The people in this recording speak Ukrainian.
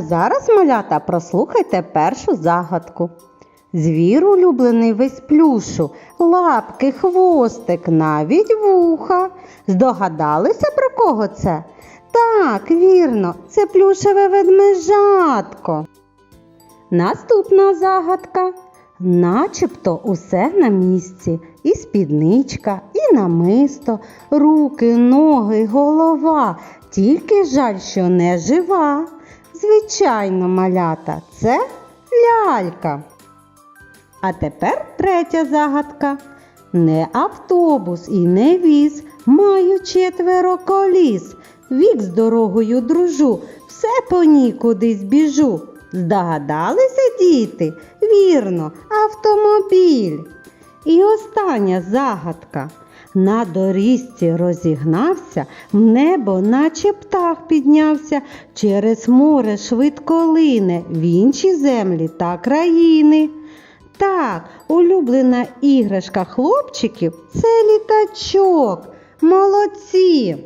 А зараз, малята, прослухайте першу загадку. Звір улюблений весь плюшу, лапки, хвостик, навіть вуха. Здогадалися про кого це? Так, вірно, це плюшеве ведмежатко. Наступна загадка. Начебто усе на місці. І спідничка, і намисто, руки, ноги, голова. Тільки жаль, що не жива. Звичайно, малята, це лялька. А тепер третя загадка. Не автобус і не віз, маю четверо коліс. Вік з дорогою дружу, все по ній кудись біжу. Здогадалися, діти? Вірно, автомобіль. І остання загадка. На доріжці розігнався, в небо, наче птах піднявся, через море швидко лине в інші землі та країни. Так, улюблена іграшка хлопчиків це літачок. Молодці!